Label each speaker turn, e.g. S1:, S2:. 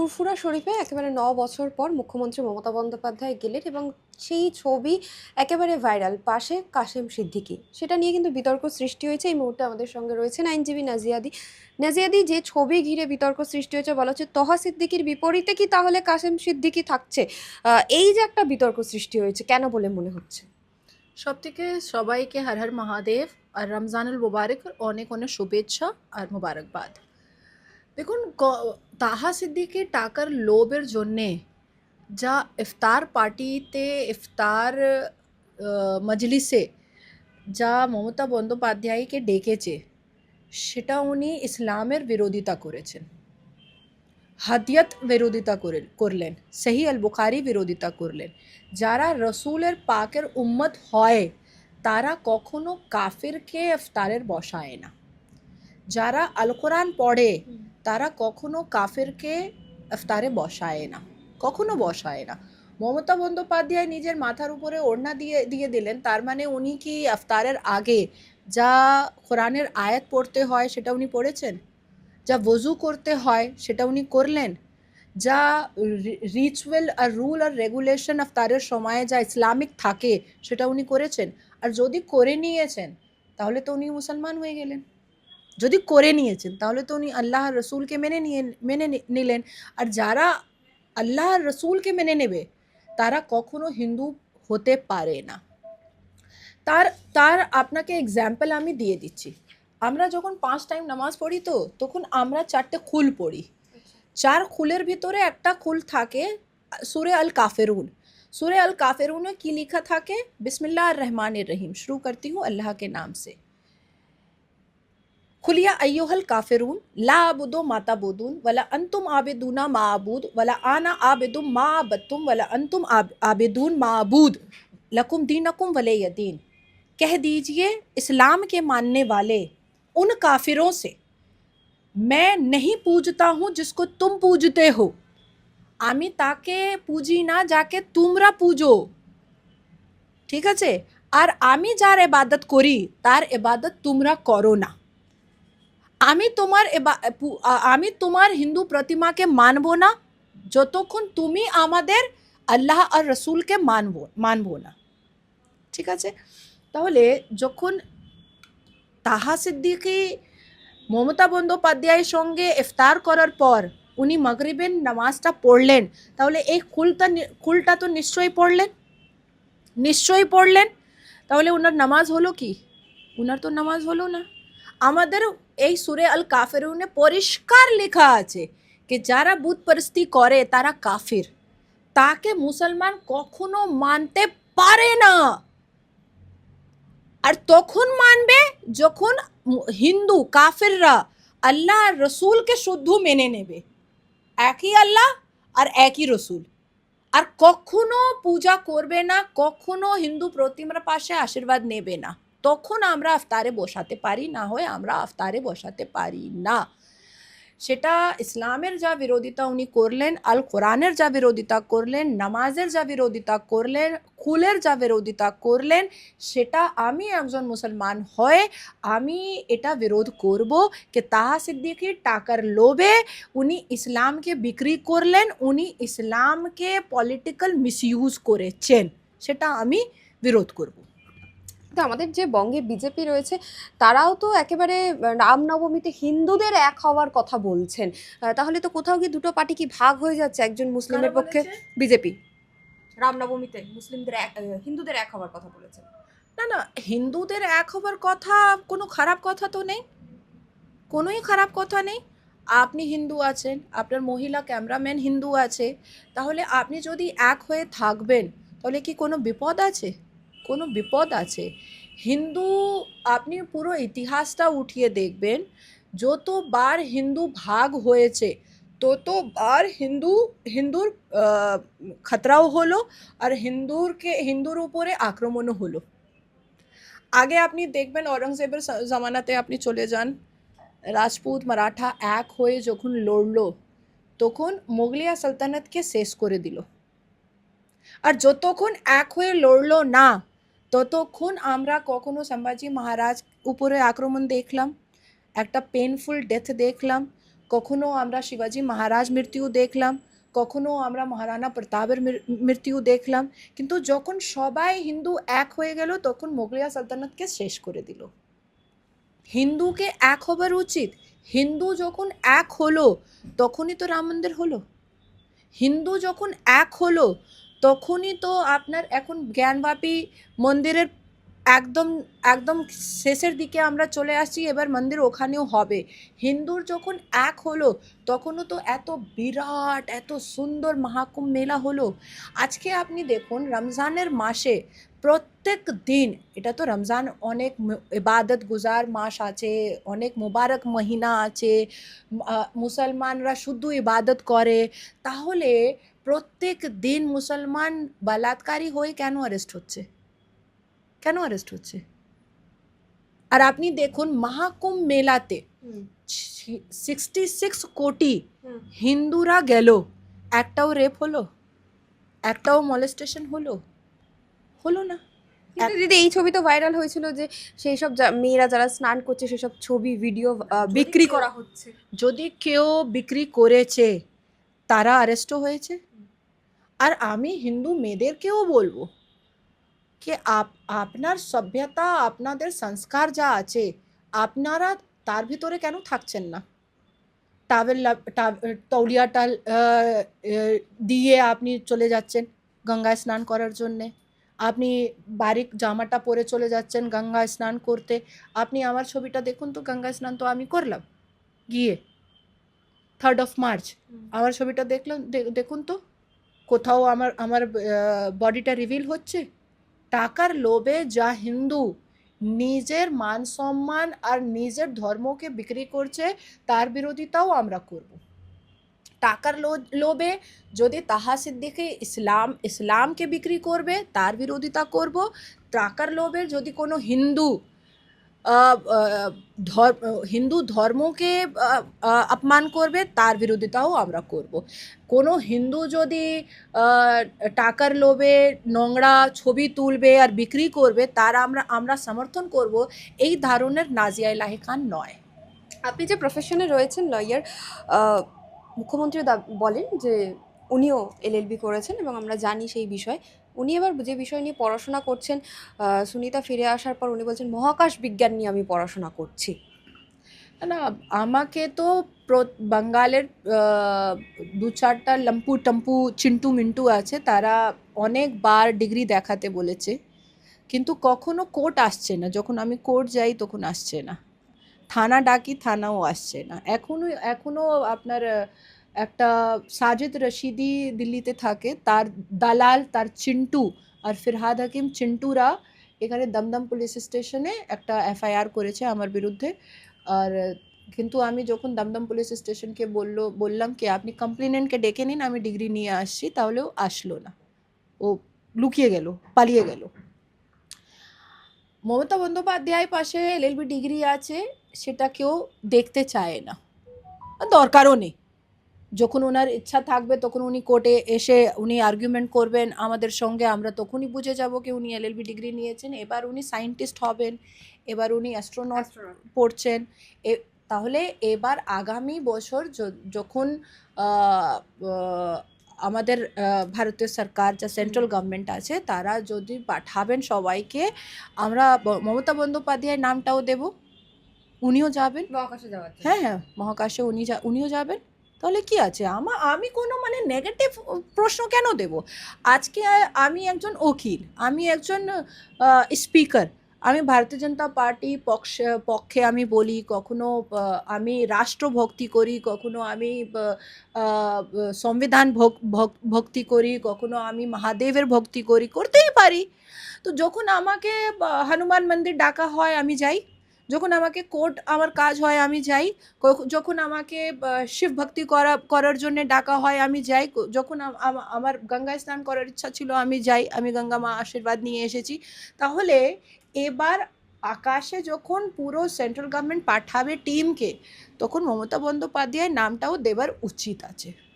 S1: ফুরফুরা শরীফে একেবারে ন বছর পর মুখ্যমন্ত্রী মমতা বন্দ্যোপাধ্যায় গেলেন এবং সেই ছবি একেবারে ভাইরাল, পাশে কাশেম সিদ্দিকী। সেটা নিয়ে কিন্তু বিতর্ক সৃষ্টি হয়েছে, এই মুহূর্তে আমাদের সঙ্গে রয়েছেন আইনজীবী নাজিয়াদি। নাজিয়াদি, যে ছবি ঘিরে বিতর্ক সৃষ্টি হয়েছে, বলা হচ্ছে তহা সিদ্দিকির বিপরীতে কি তাহলে কাশেম সিদ্দিকী থাকছে? এই যে একটা বিতর্ক সৃষ্টি হয়েছে, কেন বলে মনে হচ্ছে?
S2: সব থেকে সবাইকে হর হর মহাদেব, আর রমজানুল মুবারক, অনেক অনেক শুভেচ্ছা আর মুবারকবাদ। দেখুন তাহা সিদ্দিকি টাকার লোভের জন্যে যা ইফতার পার্টিতে ইফতার মজলিসে যা মমতা বন্দ্যোপাধ্যায়কে ডেকেছে, সেটা উনি ইসলামের বিরোধিতা করেছেন। হাদিয়ত বিরোধিতা করে, করলেন, সহি আল বুখারি বিরোধিতা করলেন। যারা রসুলের পাকের উম্মত হয়, তারা কখনো কাফিরকে ইফতারের বসায় না। যারা আল কোরআন পড়ে তারা কখনো কাফেরকে ইফতারে বসায় না, কখনো বসায় না। মমতা বন্দ্যোপাধ্যায় নিজের মাথার উপরে ওড়না দিয়ে দিয়ে দিলেন, তার মানে উনি কি আফতারের আগে যা কোরআনের আয়াত পড়তে হয় সেটা উনি পড়েছেন? যা ওযু করতে হয় সেটা উনি করলেন? যা রিচুয়াল আর রুল আর রেগুলেশন আফতারের সময়ে যা ইসলামিক থাকে সেটা উনি করেছেন। আর যদি করে নিয়েছেন, তাহলে তো উনি মুসলমান হয়ে গেলেন। যদি করে নিয়েছেন, তাহলে তো উনি আল্লাহ রসুলকে মেনে নিয়ে, মেনে নিলেন। আর যারা আল্লাহ রসুলকে মেনে নেবে, তারা কখনো হিন্দু হতে পারে না। তার তার আপনাকে এক্সাম্পল আমি দিয়ে দিচ্ছি। আমরা যখন পাঁচ টাইম নামাজ পড়ি তো, তখন আমরা চারটে খুল পড়ি। চার খুলের ভিতরে একটা খুল থাকে, সুরে আল কাফেরুন সুরে আল কাফেরুনে কি লিখা থাকে? বিসমিল্লা রহমান রহিম। শুরু করতি হুম আল্লাহকে নাম সে। खुलिया अय्युहल काफिरून ला आबुदो माता बुदून वला अंतुम आबिदूना माबूद वला आना आबिदुम मा आबदतुम वला अंतुम आब- आबिदून माबूद लकुम दीनकुम वले यदीन कह दीजिए इस्लाम के मानने वाले उन काफिरों से मैं नहीं पूजता हूँ जिसको तुम पूजते हो আমি তাকে পুজি না যাকে তোমরা পুজো ঠিক আছে আর আমি যার এবাদত করি তার এবাদত তোমরা করো না আমি তোমার আমি তোমার হিন্দু প্রতিমাকে মানব না, যতক্ষণ তুমি আমাদের আল্লাহ আর রসুলকে মানব মানব না। ঠিক আছে? তাহলে যখন তাহা সিদ্দিকি মমতা বন্দ্যোপাধ্যায়ের সঙ্গে ইফতার করার পর উনি মাগরিবের নামাজটা পড়লেন, তাহলে এই খুলটা নি- খুলটা তো নিশ্চয়ই পড়লেন। নিশ্চয়ই পড়লেন। তাহলে ওনার নামাজ হলো কি? ওনার তো নামাজ হলো না। আমাদের এই সুরে আল কাফেরুনে পরিষ্কার লেখা আছে যে যারা বুধ পরিস্থিতি করে, তারা কাফির। তাকে মুসলমান কখনো মানতে পারে না। আর তখন মানবে যখন হিন্দু, কাফিররা আল্লাহ আর রসুলকে শুদ্ধ মেনে নেবে। একই আল্লাহ আর একই রসুল। আর কখনো পূজা করবে না, কখনো হিন্দু প্রতিমার পাশে আশীর্বাদ নেবে না। তখন আমরা আফতারে বসাতে পারি, না হয় আমরা আফতারে বসাতে পারি না। সেটা ইসলামের যা বিরোধিতা উনি করলেন, আল কোরআনের যা বিরোধিতা করলেন, নামাজের যা বিরোধিতা করলেন কুলের যা বিরোধিতা করলেন, সেটা আমি একজন মুসলমান হয়ে আমি এটা বিরোধ করব যে তাহা সিদ্দিকি টাকার লোভে উনি ইসলামকে বিক্রি করলেন, উনি ইসলামকে পলিটিক্যাল মিসইউজ করেছেন, সেটা আমি বিরোধ করব।
S1: কিন্তু আমাদের যে বঙ্গে বিজেপি রয়েছে তারাও তো একেবারে রামনবমীতে হিন্দুদের এক হওয়ার কথা বলছেন। তাহলে তো কোথাও কি দুটো পার্টি কি ভাগ হয়ে যাচ্ছে একজন মুসলিমের পক্ষে? বিজেপি। রামনবমীতে মুসলিমদের হিন্দুদের এক হওয়ার কথা বলেছেন।
S2: না না হিন্দুদের এক হবার কথা কোনো খারাপ কথা তো নেই। কোনোই খারাপ কথা নেই। আপনি হিন্দু আছেন আপনার মহিলা ক্যামেরাম্যান হিন্দু আছে তাহলে আপনি যদি এক হয়ে থাকবেন তাহলে কি কোনো বিপদ আছে? কোনো বিপদ আছে? হিন্দু, আপনি পুরো ইতিহাসটা উঠিয়ে দেখবেন, যতবার হিন্দু ভাগ হয়েছে, ততবার হিন্দু, হিন্দুর খতরাও হলো আর হিন্দুরকে, হিন্দুর উপরে আক্রমণও হলো। আগে আপনি দেখবেন ঔরঙ্গজেবের জামানাতে আপনি চলে যান, রাজপুত মারাঠা এক হয়ে যখন লড়লো, তখন মোগলিয়া সালতানাতকে শেষ করে দিল। আর যতক্ষণ এক হয়ে লড়লো না ততক্ষণ আমরা কখনো সম্ভাজি মহারাজ উপরে আক্রমণ দেখলাম, একটা পেনফুল ডেথ দেখলাম, কখনো আমরা শিবাজি মহারাজ মৃত্যু দেখলাম, কখনো আমরা মহারানা প্রতাপের মৃত্যু দেখলাম, কিন্তু যখন সবাই হিন্দু এক হয়ে গেল, তখন মোগলিয়া সালতানাতকে শেষ করে দিল। হিন্দুকে এক হবার উচিত। হিন্দু যখন এক হলো, তখনই তো রাম মন্দির হলো। হিন্দু যখন এক হলো তখনই তো আপনার এখন জ্ঞানবাপী মন্দিরের একদম একদম শেষের দিকে আমরা চলে আসছি, এবার মন্দির ওখানেও হবে। হিন্দুর যখন এক হলো, তখনও তো এত বিরাট, এত সুন্দর মহাকুম্ভ মেলা হলো। আজকে আপনি দেখুন, রমজানের মাসে প্রত্যেক দিন, এটা তো রমজান অনেক ইবাদত গুজার মাস আছে, অনেক মুবারক মহিনা আছে মুসলমানরা শুধু ইবাদত করে। তাহলে প্রত্যেক দিন মুসলমান বলাৎকারী হয়ে কেন অ্যারেস্ট হচ্ছে? কেন অ্যারেস্ট হচ্ছে? আর আপনি দেখুন মহাকুম্ভ মেলাতে সিক্সটি সিক্স কোটি হিন্দুরা গেল। একটাও রেপ হলো? একটাও মলেস্টেশন হলো? হলো না।
S1: কিন্তু দিদি এই ছবি তো ভাইরাল হয়েছিল যে সেই সব মেয়েরা যারা স্নান করছে সেসব ছবি ভিডিও বিক্রি করা হচ্ছে।
S2: যদি কেউ বিক্রি করেছে তারা অ্যারেস্টও হয়েছে? আর আমি হিন্দু মেয়েদেরকেও বলব যে আপ আপনার সভ্যতা আপনাদের সংস্কার যা আছে আপনারা তার ভিতরে কেন থাকছেন না? টাওয়েল লা- তৌলিয়া টাল দিয়ে আপনি চলে যাচ্ছেন গঙ্গায় স্নান করার জন্যে। আপনি বারিক জামাটা পরে চলে যাচ্ছেন গঙ্গায় স্নান করতে। আপনি আমার ছবিটা দেখুন তো গঙ্গায় স্নান তো আমি করলাম। গিয়ে থার্ড অফ মার্চ আমার ছবিটা দেখলাম দেখুন তো। কোথাও আমার আমার বডিটা রিভিল হচ্ছে? টাকার লোভে যা হিন্দু নিজের মান সম্মান আর নিজের ধর্মকে বিক্রি করছে, তার বিরোধিতাও আমরা করব। টাকার লোভে যদি তাহা সিদ্দিকে ইসলাম, ইসলামকে বিক্রি করবে, তার বিরোধিতা করব। টাকার লোভে যদি কোনো হিন্দু হিন্দু ধর্মকে অপমান করবে, তার বিরোধিতাও আমরা করব। কোনো হিন্দু যদি টাকার লোভে নোংরা ছবি তুলবে আর বিক্রি করবে, তার আমরা আমরা সমর্থন করব, এই ধরনের নাজিয়া ইলাহি খান নয়।
S1: আপনি যে প্রফেশনে রয়েছেন লয়ার মুখ্যমন্ত্রী বলেন যে, উনিও এলএলবি করেছেন এবং আমরা জানি সেই বিষয় উনি এবার যে বিষয় নিয়ে পড়াশোনা করছেন সুনিতা ফিরে আসার পর উনি বলছেন, মহাকাশ বিজ্ঞান নিয়ে আমি পড়াশোনা করছি।
S2: না, আমাকে তো বাঙ্গালের দু চারটা লম্পু টম্পু চিন্টু মিন্টু আছে, তারা অনেকবার ডিগ্রি দেখাতে বলেছে। কিন্তু কখনো কোর্ট আসছে না, যখন আমি কোর্ট যাই তখন আসছে না। থানা ডাকি, থানাও আসছে না। এখনও এখনও আপনার একটা সাজিদ রশিদি দিল্লিতে থাকে, তার দালাল, তার চিন্টু আর ফিরহাদ হাকিম, চিন্টুরা এখানে দমদম পুলিশ স্টেশনে একটা এফআইআর করেছে আমার বিরুদ্ধে। আর কিন্তু আমি যখন দমদম পুলিশ স্টেশনকে বলল, বললাম কি, আপনি কমপ্লেনেন্টকে ডেকে নিন, আমি ডিগ্রি নিয়ে আসছি। তাহলেও আসলো না। ও লুকিয়ে গেল, পালিয়ে গেল। মমতা বন্দ্যোপাধ্যায় পাশে এলএলবি ডিগ্রি আছে সেটা কেউ দেখতে চায় না। দরকারও নেই। যখন ওনার ইচ্ছা থাকবে তখন উনি কোর্টে এসে উনি আর্গুমেন্ট করবেন আমাদের সঙ্গে আমরা তখনই বুঝে যাব কি উনি এলএলবি ডিগ্রি নিয়েছেন। এবার উনি সায়েন্টিস্ট হবেন এবার উনি অ্যাস্ট্রোনট পড়ছেন। এ তাহলে এবার আগামী বছর যখন আমাদের ভারতীয় সরকার যা সেন্ট্রাল গভর্নমেন্ট আছে তারা যদি পাঠাবেন সবাইকে আমরা মমতা বন্দ্যোপাধ্যায়ের নামটাও দেব। উনিও যাবেন।
S1: মহাকাশে যাওয়ার
S2: হ্যাঁ হ্যাঁ মহাকাশে উনি যা উনিও যাবেন। তাহলে কি আছে? আমা, আমি কোনো মানে নেগেটিভ প্রশ্ন কেন দেব? আজকে আমি একজন উকিল, আমি একজন স্পিকার আমি ভারতীয় জনতা পার্টি পক্ষ, পক্ষে আমি বলি, কখনো আমি রাষ্ট্রভক্তি করি, কখনো আমি সংবিধান ভক- ভক- ভক্তি করি, কখনো আমি মহাদেবের ভক্তি করি, করতেই পারি। তো যখন আমাকে হনুমান মন্দির ডাকা হয়, আমি যাই। যখন আমাকে কোর্ট আমার কাজ হয়, আমি যাই। যখন আমাকে শিব ভক্তি করা, করার জন্য ডাকা হয়, আমি যাই। যখন আম- আম- আমার গঙ্গায় স্নান করার ইচ্ছা ছিল, আমি যাই। আমি গঙ্গা মা আশীর্বাদ নিয়ে এসেছি। তাহলে এবার আকাশে যখন পুরো সেন্ট্রাল গভর্নমেন্ট পাঠাবে টিমকে, তখন মমতা বন্দ্যোপাধ্যায়ের নামটাও দেবার উচিত আছে।